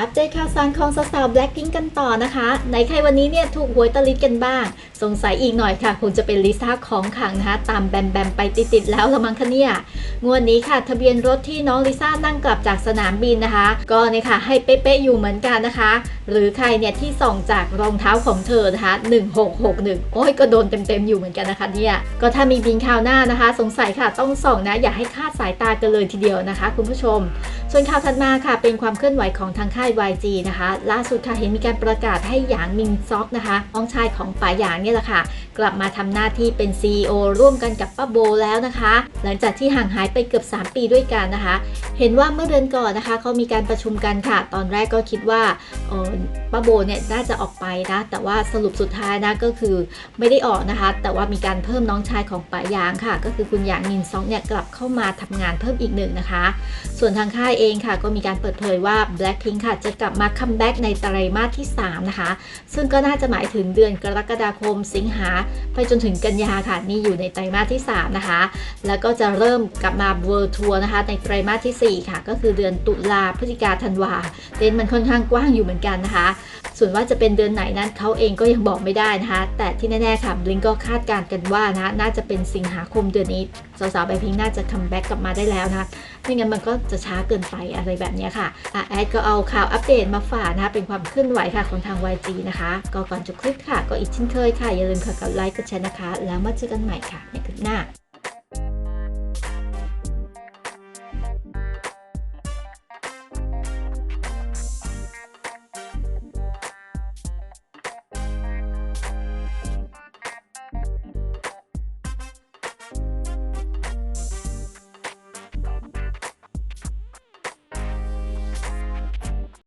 อัปเดตข่าวสารของสาวๆ Blackpink กันต่อนะคะในใครวันนี้เนี่ยถูกหวยตะลิดกันบ้าง สงสัยอีกหน่อยค่ะ คงจะเป็นลิซ่าของขังนะคะตามแบมแบมไปติดๆแล้วละมังคะเนี่ยงวดนี้ค่ะทะเบียนรถที่น้องลิซ่านั่งกลับจากสนามบินนะคะ ก็เนี่ยค่ะให้เป๊ะๆอยู่เหมือนกันนะคะ หรือใครเนี่ยที่ส่องจากรองเท้าของเธอนะคะ1661 โอ้ยก็โดนเต็มๆอยู่เหมือนกันนะคะเนี่ยก็ถ้ามีบินคราวหน้านะคะ สงสัยค่ะต้องส่องนะอย่าให้คาดสายตากันเลยทีเดียวนะคะ คุณผู้ชมส่วนข่าวถัดมาค่ะเป็นความเคลื่อนไหวของทางค่าย YG นะคะ ล่าสุดค่ะเห็นมีการประกาศให้หยางมิงซอกนะคะน้องชายของป๋าหยางเนี่ยแหละค่ะ กลับมาทำหน้าที่เป็น CEO ร่วมกันกับป้าโบแล้วนะคะ หลังจากที่ห่างหายไปเกือบ 3 ปีด้วยกันนะคะ เห็นว่าเมื่อเดือนก่อนนะคะเขามีการประชุมกันค่ะ ตอนแรกก็คิดว่าป้าโบเนี่ยน่าจะออกไปนะ แต่ว่าสรุปสุดท้ายนะก็คือไม่ได้ออกนะคะ แต่ว่ามีการเพิ่มน้องชายของป๋าหยางค่ะ ก็คือคุณหยางมินซอกเนี่ยกลับเข้ามาทำงานเพิ่มอีกหนึ่งนะคะ ส่วนทางค่ายเองค่ะ ก็มีการเปิดเผยว่า Blackpink ค่ะจะกลับมาคัมแบ็กในไตรมาสที่ 3 นะคะ ซึ่งก็น่าจะหมายถึงเดือนกรกฎาคมสิงหาไปจนถึงกันยาค่ะ นี่อยู่ในไตรมาสที่ 3 นะคะ แล้วก็จะเริ่มกลับมาเวิร์ทัวร์นะคะ ในไตรมาสทีสี่4 ค่ะ ก็คือเดือนตุลาพฤศจิกาธันวาเดนมันค่อนข้างกว้างอยู่เหมือนกันนะคะ ส่วนว่าจะเป็นเดือนไหนนั้นเขาเองก็ยังบอกไม่ได้นะคะ แต่ที่แน่ๆค่ะบลิงก็คาดการณ์กันว่านะน่าจะเป็นสิงหาคมเดือนนี้สาวๆไบพิงน่าจะคัมแบ็กกลับมาได้แล้วนะคะไม่งั้นมันก็จะช้าเกินไปอะไรแบบนี้ค่ะอะแอดก็เอาข่าวอัปเดตมาฝากนะคะเป็นความเคลื่อนไหวค่ะของทาง YG นะคะ ก็ก่อนจบคลิปค่ะ ก็อีกเช่นเคยค่ะ อย่าลืมกดไลค์กดแชร์นะคะ แล้วมาเจอกันใหม่ค่ะในคลิปหน้า